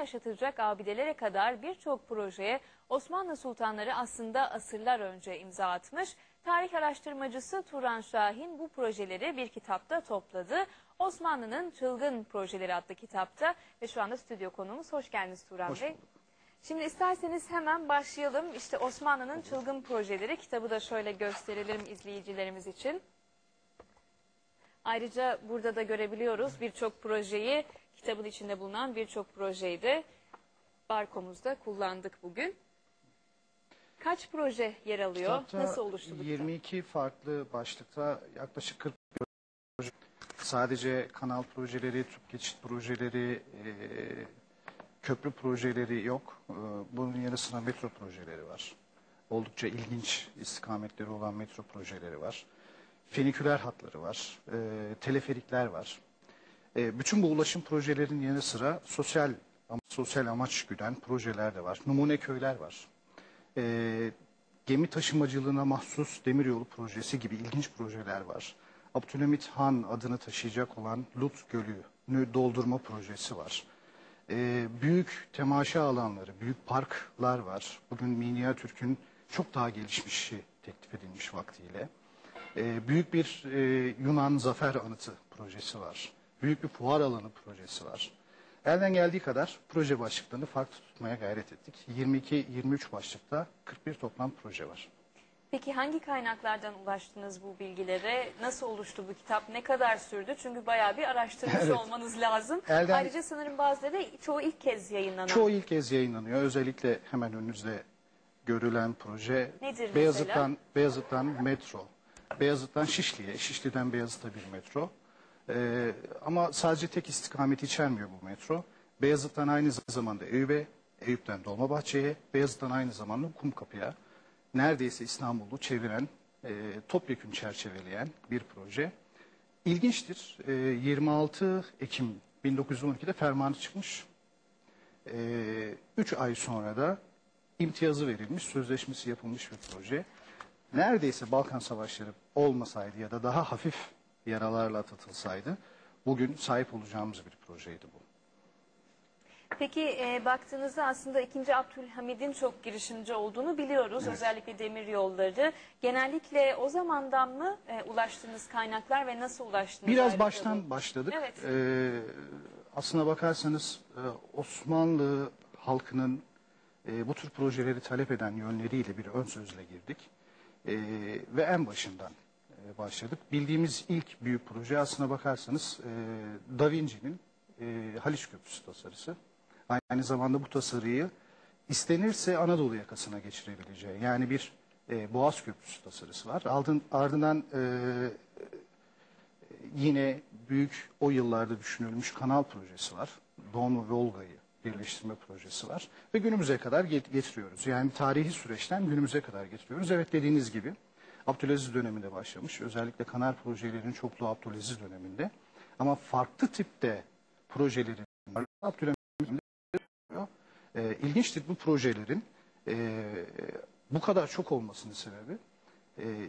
yaşatacak abidelere kadar birçok projeye Osmanlı sultanları aslında asırlar önce imza atmış. Tarih araştırmacısı Turan Şahin bu projeleri bir kitapta topladı. Osmanlı'nın Çılgın Projeleri adlı kitapta ve şu anda stüdyo konuğumuz. Hoş geldiniz Turan Hoş Bey. bulduk. Şimdi isterseniz hemen başlayalım. İşte Osmanlı'nın Çılgın Projeleri kitabı da şöyle gösterelim izleyicilerimiz için. Ayrıca burada da görebiliyoruz birçok projeyi, kitabın içinde bulunan birçok projeyi de barkomuzda kullandık bugün. Kaç proje yer alıyor? Kitapta Nasıl oluştu bu kitap? 22 farklı başlıkta yaklaşık 40 proje. Sadece kanal projeleri, tüp geçit projeleri, e, köprü projeleri yok. E, bunun yanı sıra metro projeleri var. Oldukça ilginç istikametleri olan metro projeleri var. Feniküler hatları var. E, teleferikler var. E, bütün bu ulaşım projelerinin yanı sıra sosyal sosyal amaç güden projeler de var. Numune köyler var. E, gemi taşımacılığına mahsus demiryolu projesi gibi ilginç projeler var. Abdülhamit Han adını taşıyacak olan Lut Gölü'nü doldurma projesi var. E, büyük temaşa alanları, büyük parklar var. Bugün minyatürkün çok daha gelişmişi teklif edilmiş vaktiyle. E, büyük bir e, Yunan zafer anıtı projesi var. Büyük bir fuar alanı projesi var. Elden geldiği kadar proje başlıklarını farklı tutmaya gayret ettik. 22-23 başlıkta 41 toplam proje var. Peki hangi kaynaklardan ulaştınız bu bilgilere? Nasıl oluştu bu kitap? Ne kadar sürdü? Çünkü bayağı bir araştırmış Evet. olmanız lazım. Elden- Ayrıca sanırım bazıları çoğu ilk kez yayınlanan. Çoğu ilk kez yayınlanıyor. Özellikle hemen önünüzde görülen proje Nedir mesela? Beyazıt'tan, Beyazıt'tan metro. Beyazıt'tan Şişli'ye, Şişli'den Beyazıt'a bir metro. Ee, ama sadece tek istikamet içermiyor bu metro. Beyazıt'tan aynı zamanda Eyüp'e, Eyüp'ten Dolmabahçe'ye, Beyazıt'tan aynı zamanda Kumkapı'ya neredeyse İstanbul'u çeviren, e, topyekün çerçeveleyen bir proje. İlginçtir. E, 26 Ekim 1912'de fermanı çıkmış. 3 ay sonra da imtiyazı verilmiş, sözleşmesi yapılmış bir proje. Neredeyse Balkan Savaşları olmasaydı ya da daha hafif yaralarla atlatılsaydı bugün sahip olacağımız bir projeydi bu. Peki e, baktığınızda aslında 2. Abdülhamid'in çok girişimci olduğunu biliyoruz. Özellikle demir yolları. Genellikle o zamandan mı e, ulaştığınız kaynaklar ve nasıl ulaştınız? Biraz baştan bu? başladık. Evet. Ee, aslına bakarsanız e, Osmanlı halkının e, bu tür projeleri talep eden yönleriyle bir ön sözle girdik. E, ve en başından e, başladık. Bildiğimiz ilk büyük proje aslına bakarsanız e, Da Vinci'nin e, Haliç Köprüsü tasarısı. Aynı zamanda bu tasarıyı istenirse Anadolu yakasına geçirebileceği yani bir e, Boğaz Köprüsü tasarısı var. Ardın, ardından yine büyük o yıllarda düşünülmüş kanal projesi var. Don ve Volga'yı birleştirme projesi var. Ve günümüze kadar get- getiriyoruz. Yani tarihi süreçten günümüze kadar getiriyoruz. Evet dediğiniz gibi Abdülaziz döneminde başlamış. Özellikle kanal projelerinin çokluğu Abdülaziz döneminde. Ama farklı tipte projelerin Abdülhamit e, ilginçtir bu projelerin e, bu kadar çok olmasının sebebi e,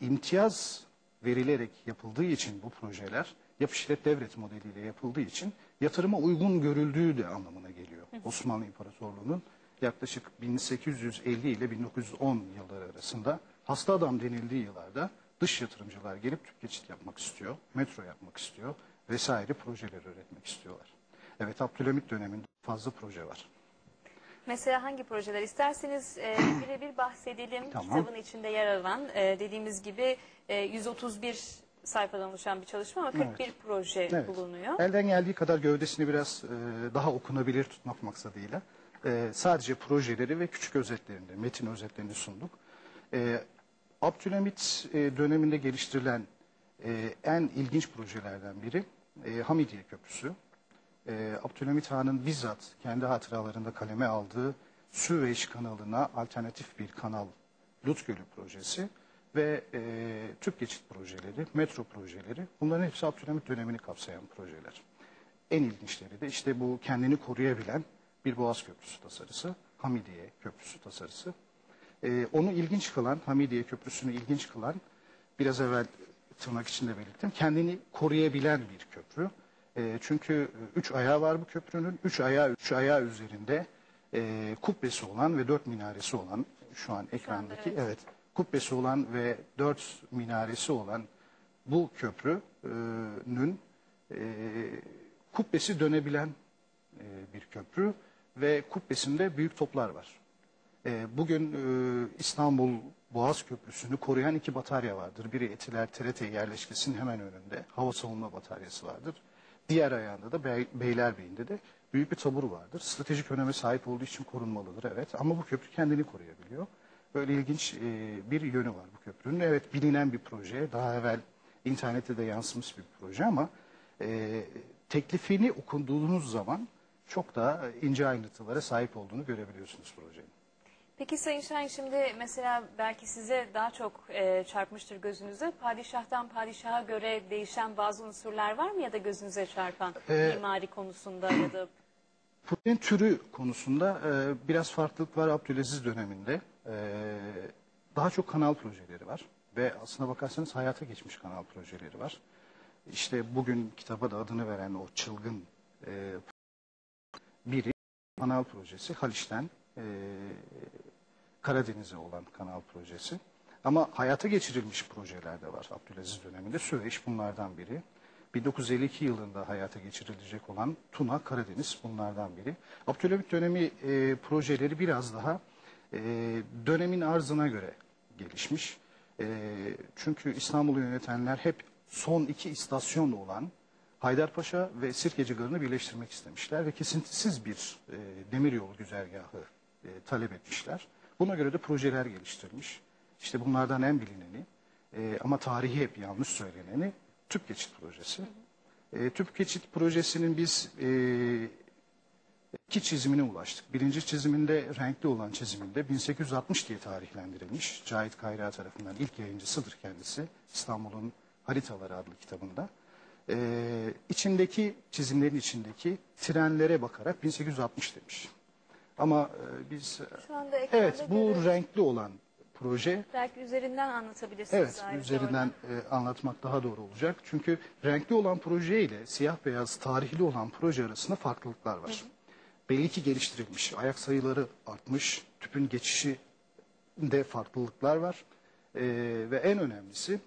imtiyaz verilerek yapıldığı için bu projeler yap işlet devret modeliyle yapıldığı için yatırıma uygun görüldüğü de anlamına geliyor. Osmanlı İmparatorluğu'nun yaklaşık 1850 ile 1910 yılları arasında hasta adam denildiği yıllarda dış yatırımcılar gelip tüp geçit yapmak istiyor, metro yapmak istiyor vesaire projeler üretmek istiyorlar. Evet Abdülhamit döneminde fazla proje var. Mesela hangi projeler isterseniz e, birebir bahsedelim. Tamam. Kitabın içinde yer alan e, dediğimiz gibi e, 131 sayfadan oluşan bir çalışma ama 41 proje Evet. bulunuyor. Elden geldiği kadar gövdesini biraz e, daha okunabilir tutmak maksadıyla e, sadece projeleri ve küçük özetlerinde, metin özetlerini sunduk. E, Abdülhamit e, döneminde geliştirilen e, en ilginç projelerden biri e, Hamidiye Köprüsü. E, Abdülhamit Han'ın bizzat kendi hatıralarında kaleme aldığı Süveyş kanalına alternatif bir kanal Lut Gölü projesi ve e, tüp geçit projeleri, metro projeleri bunların hepsi Abdülhamit dönemini kapsayan projeler. En ilginçleri de işte bu kendini koruyabilen bir Boğaz Köprüsü tasarısı, Hamidiye Köprüsü tasarısı. E, onu ilginç kılan, Hamidiye Köprüsü'nü ilginç kılan, biraz evvel tırnak içinde belirttim, kendini koruyabilen bir köprü. E, çünkü üç ayağı var bu köprünün. Üç ayağı, üç ayağı üzerinde e, kubbesi olan ve dört minaresi olan şu an ekrandaki evet. evet kubbesi olan ve dört minaresi olan bu köprünün e, kubbesi dönebilen e, bir köprü ve kubbesinde büyük toplar var. E, bugün e, İstanbul Boğaz Köprüsü'nü koruyan iki batarya vardır. Biri Etiler TRT yerleşkesinin hemen önünde hava savunma bataryası vardır. Diğer ayağında da Bey, Beylerbeyi'nde de büyük bir tabur vardır. Stratejik öneme sahip olduğu için korunmalıdır evet ama bu köprü kendini koruyabiliyor. Böyle ilginç e, bir yönü var bu köprünün. Evet bilinen bir proje. Daha evvel internette de yansımış bir proje ama e, teklifini okunduğunuz zaman çok daha ince ayrıntılara sahip olduğunu görebiliyorsunuz projenin. Peki Sayın Şahin şimdi mesela belki size daha çok e, çarpmıştır gözünüze. Padişahtan padişaha göre değişen bazı unsurlar var mı ya da gözünüze çarpan Ee, mimari konusunda ya da Projenin türü konusunda e, biraz farklılık var Abdülaziz döneminde. E, daha çok kanal projeleri var ve aslına bakarsanız hayata geçmiş kanal projeleri var. İşte bugün kitaba da adını veren o çılgın e, biri kanal projesi Haliç'ten e, Karadeniz'e olan kanal projesi. Ama hayata geçirilmiş projeler de var Abdülaziz döneminde. Süveyş bunlardan biri. 1952 yılında hayata geçirilecek olan Tuna Karadeniz bunlardan biri. Abdülhamit dönemi e, projeleri biraz daha e, dönemin arzına göre gelişmiş. E, çünkü İstanbul'u yönetenler hep son iki istasyon olan Haydarpaşa ve Sirkeci Garı'nı birleştirmek istemişler ve kesintisiz bir e, demiryolu güzergahı e, talep etmişler. Buna göre de projeler geliştirmiş. İşte bunlardan en bilineni e, ama tarihi hep yanlış söyleneni tüp geçit projesi. E, tüp geçit projesinin biz e, iki çizimine ulaştık. Birinci çiziminde renkli olan çiziminde 1860 diye tarihlendirilmiş. Cahit Kayra tarafından ilk yayıncısıdır kendisi. İstanbul'un Haritaları adlı kitabında. Ee, içindeki çizimlerin içindeki trenlere bakarak 1860 demiş. Ama e, biz şu anda ekranda evet bu görüyoruz. renkli olan proje belki üzerinden anlatabilirsiniz. Evet, ayrıca üzerinden e, anlatmak daha doğru olacak. Çünkü renkli olan proje ile siyah beyaz tarihli olan proje arasında farklılıklar var. Belli ki geliştirilmiş, ayak sayıları artmış, tüpün geçişinde farklılıklar var. E, ve en önemlisi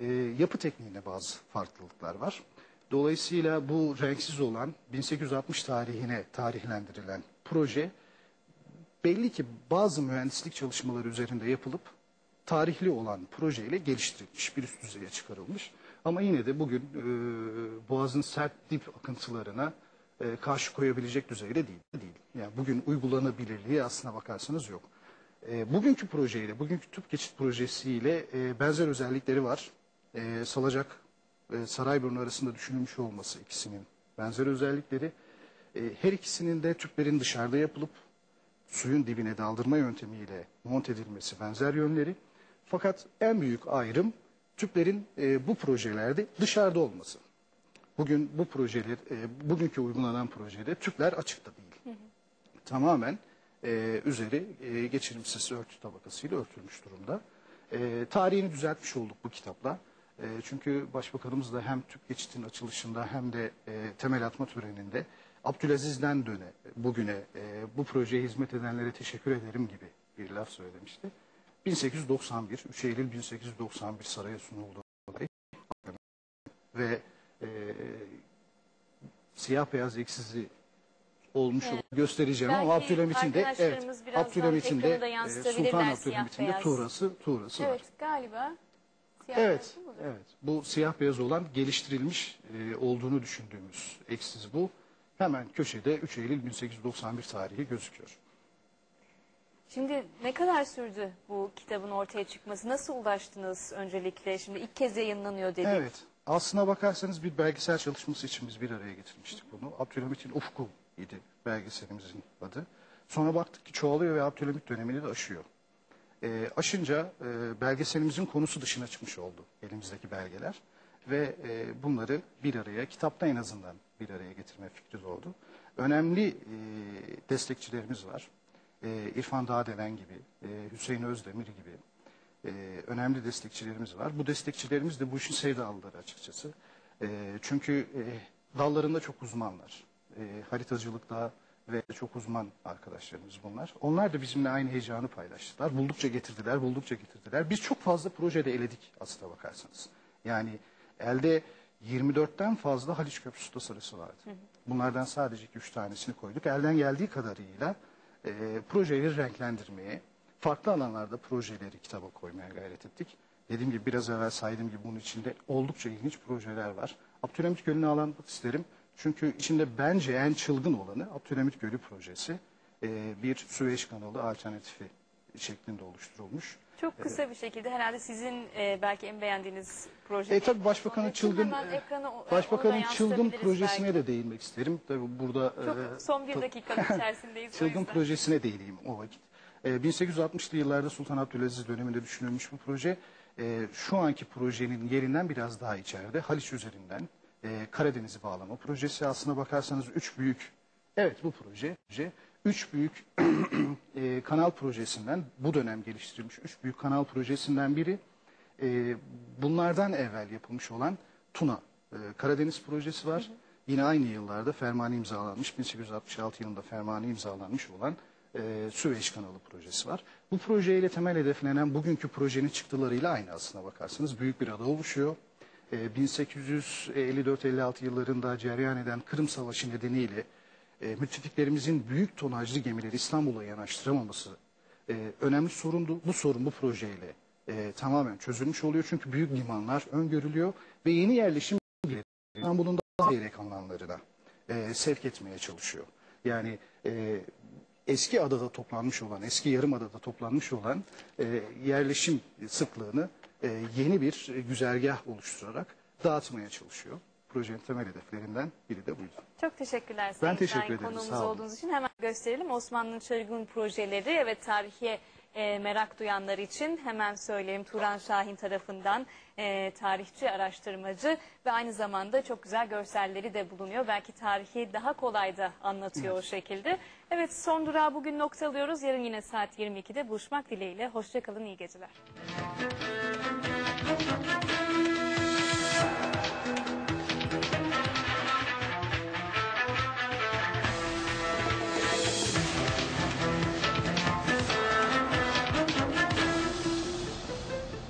e, yapı tekniğinde bazı farklılıklar var. Dolayısıyla bu renksiz olan 1860 tarihine tarihlendirilen proje belli ki bazı mühendislik çalışmaları üzerinde yapılıp tarihli olan projeyle geliştirilmiş, bir üst düzeye çıkarılmış. Ama yine de bugün e, Boğaz'ın sert dip akıntılarına e, karşı koyabilecek düzeyde değil. değil. Yani bugün uygulanabilirliği aslına bakarsanız yok. E, bugünkü projeyle, bugünkü tüp geçit projesiyle e, benzer özellikleri var. E, Salacak ve Sarayburnu arasında düşünülmüş olması ikisinin benzer özellikleri. E, her ikisinin de tüplerin dışarıda yapılıp suyun dibine daldırma yöntemiyle monte edilmesi benzer yönleri. Fakat en büyük ayrım tüplerin e, bu projelerde dışarıda olması. Bugün bu projeler, e, bugünkü uygulanan projede tüpler açıkta değil. Tamamen e, üzeri e, geçirimsiz örtü tabakasıyla örtülmüş durumda. E, tarihini düzeltmiş olduk bu kitapla. E, çünkü Başbakanımız da hem tüp geçitin açılışında hem de e, temel atma töreninde Abdülaziz'den döne bugüne e, bu projeye hizmet edenlere teşekkür ederim gibi bir laf söylemişti. 1891, 3 Eylül 1891 saraya sunuldu olay. ve e, siyah beyaz eksizi olmuş Evet. göstereceğim ama Belki Abdülhamit'in de evet Abdülhamit'in de e, Sultan Abdülhamit'in de tuğrası tuğrası var. Evet galiba. Siyah Evet, beyaz mı? evet. Bu siyah beyaz olan geliştirilmiş e, olduğunu düşündüğümüz eksiz bu. Hemen köşede 3 Eylül 1891 tarihi gözüküyor. Şimdi ne kadar sürdü bu kitabın ortaya çıkması? Nasıl ulaştınız öncelikle? Şimdi ilk kez yayınlanıyor dedik. Evet. Aslına bakarsanız bir belgesel çalışması için biz bir araya getirmiştik bunu. Abdülhamit'in Ufku idi belgeselimizin adı. Sonra baktık ki çoğalıyor ve Abdülhamit dönemini de aşıyor. E, aşınca e, belgeselimizin konusu dışına çıkmış oldu elimizdeki belgeler. Ve e, bunları bir araya, kitapta en azından bir araya getirme fikri doğdu. Önemli e, destekçilerimiz var. E, İrfan Dağdelen gibi, e, Hüseyin Özdemir gibi e, önemli destekçilerimiz var. Bu destekçilerimiz de bu işin sevdalıları açıkçası. E, çünkü e, dallarında çok uzmanlar. E, haritacılıkta ve çok uzman arkadaşlarımız bunlar. Onlar da bizimle aynı heyecanı paylaştılar. Buldukça getirdiler, buldukça getirdiler. Biz çok fazla projede eledik aslına bakarsanız. Yani elde 24'ten fazla Haliç Köprüsü tasarısı vardı. Bunlardan sadece 2-3 tanesini koyduk. Elden geldiği kadarıyla e, projeleri renklendirmeye, farklı alanlarda projeleri kitaba koymaya gayret ettik. Dediğim gibi biraz evvel saydığım gibi bunun içinde oldukça ilginç projeler var. Abdülhamit Gölü'nü anlatmak isterim. Çünkü içinde bence en çılgın olanı Abdülhamit Gölü projesi. E, bir Süveyş kanalı alternatifi şeklinde oluşturulmuş. Çok kısa bir şekilde herhalde sizin e, belki en beğendiğiniz proje. E tabii Başbakanın çılgın e, da Başbakanın çılgın projesine belki. de değinmek isterim. Tabii burada Çok e, son bir dakikanın içerisindeyiz. Çılgın projesine değineyim o vakit. Ee, 1860'lı yıllarda Sultan Abdülaziz döneminde düşünülmüş bu proje. Ee, şu anki projenin yerinden biraz daha içeride. Haliç üzerinden e, Karadeniz'i bağlama projesi. Aslına bakarsanız üç büyük, evet bu proje, üç büyük e, kanal projesinden, bu dönem geliştirilmiş üç büyük kanal projesinden biri. E, bunlardan evvel yapılmış olan Tuna e, Karadeniz projesi var. Yine aynı yıllarda fermanı imzalanmış, 1866 yılında fermanı imzalanmış olan e, Süveyş Kanalı projesi var. Bu projeyle temel hedeflenen bugünkü projenin çıktılarıyla aynı aslına bakarsanız. Büyük bir ada oluşuyor. E, 1854-56 yıllarında cereyan eden Kırım Savaşı nedeniyle e, müttefiklerimizin büyük tonajlı gemileri İstanbul'a yanaştıramaması e, önemli sorundu. Bu sorun bu projeyle e, tamamen çözülmüş oluyor. Çünkü büyük limanlar öngörülüyor ve yeni yerleşim İstanbul'un daha seyrek alanlarına e, sevk etmeye çalışıyor. Yani e, eski adada toplanmış olan, eski yarım adada toplanmış olan e, yerleşim sıklığını e, yeni bir güzergah oluşturarak dağıtmaya çalışıyor. Projenin temel hedeflerinden biri de buydu. Çok teşekkürler Ben Sayın teşekkür Şahin ederim, konuğumuz sağ olun. olduğunuz için. Hemen gösterelim Osmanlı'nın çılgın projeleri ve tarihe e, merak duyanlar için hemen söyleyelim Turan Şahin tarafından e, tarihçi, araştırmacı ve aynı zamanda çok güzel görselleri de bulunuyor. Belki tarihi daha kolay da anlatıyor o şekilde. Evet son durağı bugün noktalıyoruz. Yarın yine saat 22'de buluşmak dileğiyle. Hoşçakalın, iyi geceler.